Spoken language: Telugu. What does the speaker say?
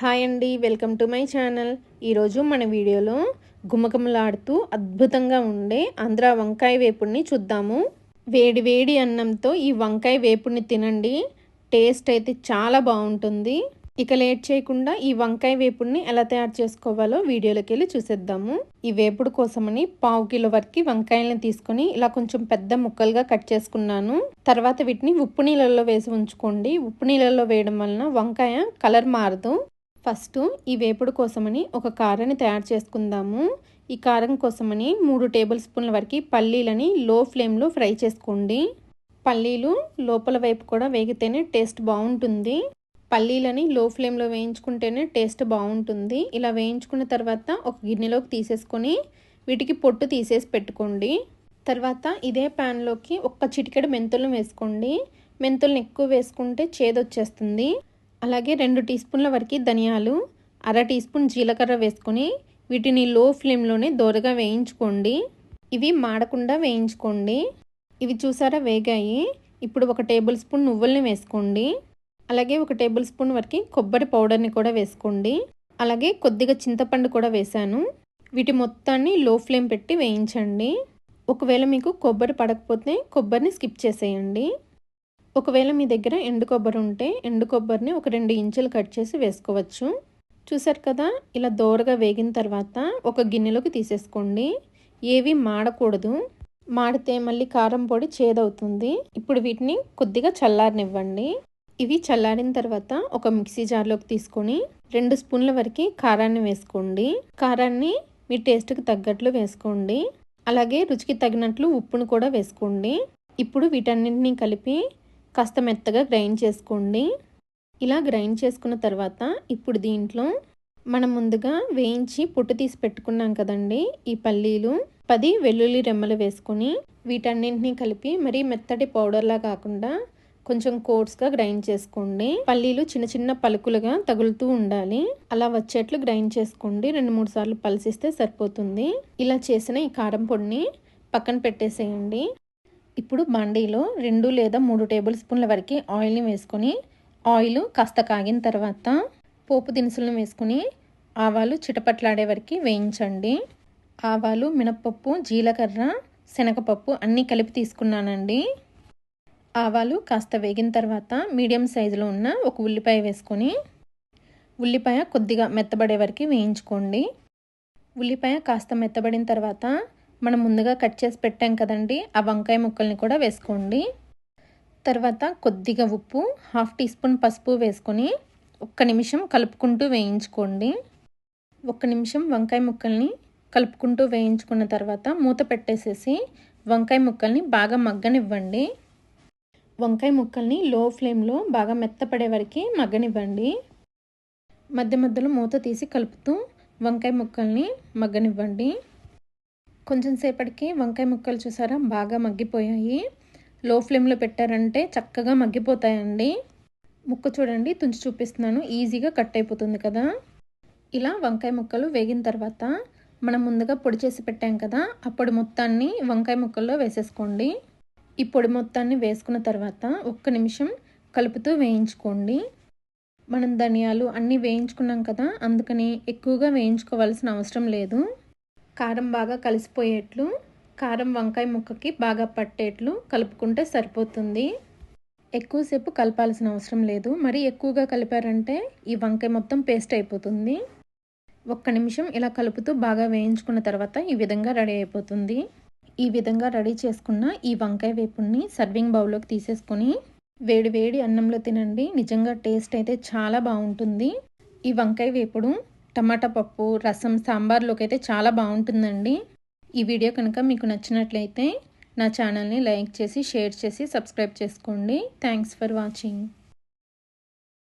హాయ్ అండి వెల్కమ్ టు మై ఛానల్. ఈరోజు మన వీడియోలో గుమగుమలాడుతూ అద్భుతంగా ఉండే ఆంధ్ర వంకాయ వేపుడిని చూద్దాము. వేడి వేడి అన్నంతో ఈ వంకాయ వేపుడిని తినండి. టేస్ట్ అయితే చాలా బాగుంటుంది. ఇక లేట్ చేయకుండా ఈ వంకాయ వేపుడిని ఎలా తయారు చేసుకోవాలో వీడియోలోకి వెళ్ళి చూసేద్దాము. ఈ వేపుడు కోసమని పావు కిలో వరకు వంకాయలను తీసుకొని ఇలా కొంచెం పెద్ద ముక్కలుగా కట్ చేసుకున్నాను. తర్వాత వీటిని ఉప్పు నీళ్ళల్లో వేసి ఉంచుకోండి. ఉప్పు నీళ్ళల్లో వేయడం వలన వంకాయ కలర్ మారదు. ఫస్ట్ ఈ వేపుడు కోసమని ఒక కారాన్ని తయారు చేసుకుందాము. ఈ కారం కోసమని మూడు టేబుల్ స్పూన్ల వరకు పల్లీలని లో ఫ్లేమ్లో ఫ్రై చేసుకోండి. పల్లీలు లోపల వైపు కూడా వేగితేనే టేస్ట్ బాగుంటుంది. పల్లీలని లో ఫ్లేమ్లో వేయించుకుంటేనే టేస్ట్ బాగుంటుంది. ఇలా వేయించుకున్న తర్వాత ఒక గిన్నెలోకి తీసేసుకొని వీటికి పొట్టు తీసేసి పెట్టుకోండి. తర్వాత ఇదే ప్యాన్లోకి ఒక్క చిటికెడు మెంతులను వేసుకోండి. మెంతులను ఎక్కువ వేసుకుంటే చేదొచ్చేస్తుంది. అలాగే రెండు టీ స్పూన్ల వరకు ధనియాలు అర టీ స్పూన్ జీలకర్ర వేసుకొని వీటిని లో ఫ్లేమ్లోనే దోరగా వేయించుకోండి. ఇవి మాడకుండా వేయించుకోండి. ఇవి చూసారా వేగాయి. ఇప్పుడు ఒక టేబుల్ స్పూన్ నువ్వుల్ని వేసుకోండి. అలాగే ఒక టేబుల్ స్పూన్ వరకు కొబ్బరి పౌడర్ని కూడా వేసుకోండి. అలాగే కొద్దిగా చింతపండు కూడా వేశాను. వీటి మొత్తాన్ని లో ఫ్లేమ్ పెట్టి వేయించండి. ఒకవేళ మీకు కొబ్బరి పడకపోతే కొబ్బరిని స్కిప్ చేసేయండి. ఒకవేళ మీ దగ్గర ఎండు కొబ్బరి ఉంటే ఎండు కొబ్బరిని ఒక రెండు ఇంచులు కట్ చేసి వేసుకోవచ్చు. చూసారు కదా? ఇలా దోరగా వేగిన తర్వాత ఒక గిన్నెలోకి తీసేసుకోండి. ఏవి మాడకూడదు. మాడితే మళ్ళీ కారం పొడి చేదవుతుంది. ఇప్పుడు వీటిని కొద్దిగా చల్లారనివ్వండి. ఇవి చల్లారిన తర్వాత ఒక మిక్సీ జార్లోకి తీసుకొని రెండు స్పూన్ల వరకు కారాన్ని వేసుకోండి. కారాన్ని మీ టేస్ట్కి తగ్గట్లు వేసుకోండి. అలాగే రుచికి తగినట్లు ఉప్పును కూడా వేసుకోండి. ఇప్పుడు వీటన్నింటినీ కలిపి కాస్త మెత్తగా గ్రైండ్ చేసుకోండి. ఇలా గ్రైండ్ చేసుకున్న తర్వాత ఇప్పుడు దీంట్లో మనం ముందుగా వేయించి పొట్టు తీసి పెట్టుకున్నాం కదండి ఈ పల్లీలు. పది వెల్లుల్లి రెమ్మలు వేసుకొని వీటన్నింటినీ కలిపి మరీ మెత్తటి పౌడర్లా కాకుండా కొంచెం కోర్స్గా గ్రైండ్ చేసుకోండి. పల్లీలు చిన్న చిన్న పలుకులుగా తగులుతూ ఉండాలి. అలా వచ్చేట్లు గ్రైండ్ చేసుకోండి. రెండు మూడు సార్లు పలిసిస్తే సరిపోతుంది. ఇలా చేసిన ఈ కారం పొడిని పక్కన పెట్టేసేయండి. ఇప్పుడు బండీలో రెండు లేదా మూడు టేబుల్ స్పూన్ల వరకు ఆయిల్ని వేసుకొని ఆయిల్ కాస్త కాగిన తర్వాత పోపు దినుసులను వేసుకొని ఆవాలు చిటపట్లాడే వరకు వేయించండి. ఆవాలు మినప్పప్పు జీలకర్ర శనగపప్పు అన్నీ కలిపి తీసుకున్నానండి. ఆవాలు కాస్త వేగిన తర్వాత మీడియం సైజులో ఉన్న ఒక ఉల్లిపాయ వేసుకొని ఉల్లిపాయ కొద్దిగా మెత్తబడే వరకు వేయించుకోండి. ఉల్లిపాయ కాస్త మెత్తబడిన తర్వాత మనం ముందుగా కట్ చేసి పెట్టాం కదండి ఆ వంకాయ ముక్కల్ని కూడా వేసుకోండి. తర్వాత కొద్దిగా ఉప్పు హాఫ్ టీ స్పూన్ పసుపు వేసుకొని ఒక్క నిమిషం కలుపుకుంటూ వేయించుకోండి. ఒక్క నిమిషం వంకాయ ముక్కల్ని కలుపుకుంటూ వేయించుకున్న తర్వాత మూత పెట్టేసేసి వంకాయ ముక్కల్ని బాగా మగ్గనివ్వండి. వంకాయ ముక్కల్ని లో ఫ్లేమ్లో బాగా మెత్తపడే వరకు మగ్గనివ్వండి. మధ్య మధ్యలో మూత తీసి కలుపుతూ వంకాయ ముక్కల్ని మగ్గనివ్వండి. కొంచెం సేపటికి వంకాయ ముక్కలు చూసారా? బాగా మగ్గిపోయాయి. లో ఫ్లేమ్లో పెట్టారంటే చక్కగా మగ్గిపోతాయండి. ముక్క చూడండి తుంచి చూపిస్తున్నాను. ఈజీగా కట్ అయిపోతుంది కదా. ఇలా వంకాయ ముక్కలు వేగిన తర్వాత మనం ముందుగా పొడి చేసి పెట్టాం కదా ఆ పొడి మొత్తాన్ని వంకాయ ముక్కల్లో వేసేసుకోండి. ఈ పొడి మొత్తాన్ని వేసుకున్న తర్వాత ఒక్క నిమిషం కలుపుతూ వేయించుకోండి. మనం ధనియాలు అన్నీ వేయించుకున్నాం కదా అందుకని ఎక్కువగా వేయించుకోవాల్సిన అవసరం లేదు. కారం బాగా కలిసిపోయేట్లు కారం వంకాయ ముక్కకి బాగా పట్టేట్లు కలుపుకుంటే సరిపోతుంది. ఎక్కువసేపు కలపాల్సిన అవసరం లేదు. మరి ఎక్కువగా కలిపారంటే ఈ వంకాయ మొత్తం పేస్ట్ అయిపోతుంది. ఒక్క నిమిషం ఇలా కలుపుతూ బాగా వేయించుకున్న తర్వాత ఈ విధంగా రెడీ అయిపోతుంది. ఈ విధంగా రెడీ చేసుకున్న ఈ వంకాయ వేపుని సర్వింగ్ బౌల్లోకి తీసేసుకొని వేడి వేడి అన్నంలో తినండి. నిజంగా టేస్ట్ అయితే చాలా బాగుంటుంది. ఈ వంకాయ వేపుడు టమాటా పప్పు రసం సాంబార్లోకి అయితే చాలా బాగుంటుందండి. ఈ వీడియో కనుక మీకు నచ్చినట్లయితే నా ఛానల్ని లైక్ చేసి షేర్ చేసి సబ్స్క్రైబ్ చేసుకోండి. Thanks for watching.